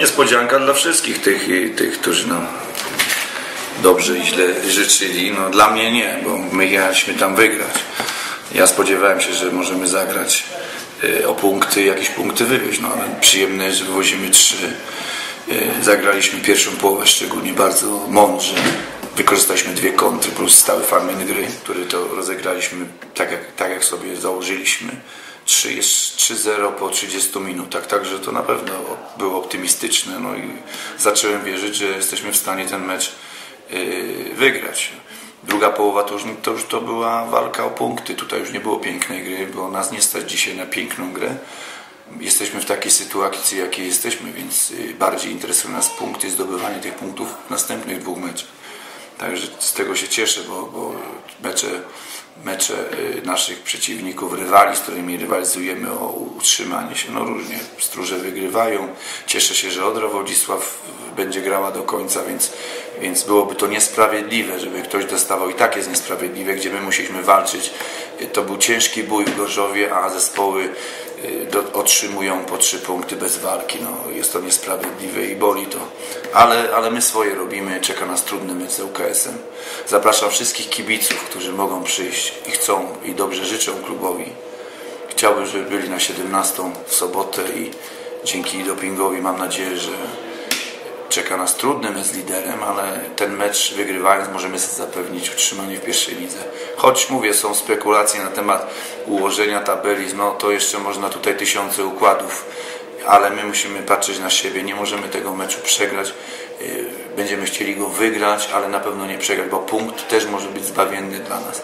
niespodzianka dla wszystkich tych, tych którzy nam dobrze i źle życzyli. No dla mnie nie, bo my jechaliśmy tam wygrać. Ja spodziewałem się, że możemy zagrać y, o punkty, jakieś punkty wywieźć, no ale przyjemne, że wywozimy trzy. Y, Zagraliśmy pierwszą połowę szczególnie bardzo mądrze. Wykorzystaliśmy dwie kontry plus stały fragment gry, który to rozegraliśmy tak jak, tak jak sobie założyliśmy. 3 jest 3-0 po 30 minutach, także to na pewno było optymistyczne. No i zacząłem wierzyć, że jesteśmy w stanie ten mecz yy, wygrać. Druga połowa to już, to już to była walka o punkty. Tutaj już nie było pięknej gry, bo nas nie stać dzisiaj na piękną grę. Jesteśmy w takiej sytuacji, jakiej jesteśmy, więc yy, bardziej interesują nas punkty, zdobywanie tych punktów w następnych dwóch meczach. Także z tego się cieszę, bo, bo mecze, mecze y, naszych przeciwników, rywali, z którymi rywalizujemy o utrzymanie się, no różnie. Stróże wygrywają. Cieszę się, że Odra Wodzisław będzie grała do końca, więc, więc byłoby to niesprawiedliwe, żeby ktoś dostawał i tak jest niesprawiedliwe, gdzie my musieliśmy walczyć. To był ciężki bój w Gorzowie, a zespoły y, do, otrzymują po trzy punkty bez walki. No, jest to niesprawiedliwe i boli to. Ale, ale my swoje robimy. Czeka nas trudny mecz z UKS-em. Zapraszam wszystkich kibiców, którzy mogą przyjść i chcą i dobrze życzą klubowi. Chciałbym, żeby byli na 17 w sobotę i dzięki dopingowi mam nadzieję, że czeka nas trudny mecz z liderem, ale ten mecz wygrywając możemy sobie zapewnić utrzymanie w pierwszej lidze. Choć mówię, są spekulacje na temat ułożenia tabeli, no to jeszcze można tutaj tysiące układów, ale my musimy patrzeć na siebie, nie możemy tego meczu przegrać. Yy, Będziemy chcieli go wygrać, ale na pewno nie przegrać, bo punkt też może być zbawienny dla nas.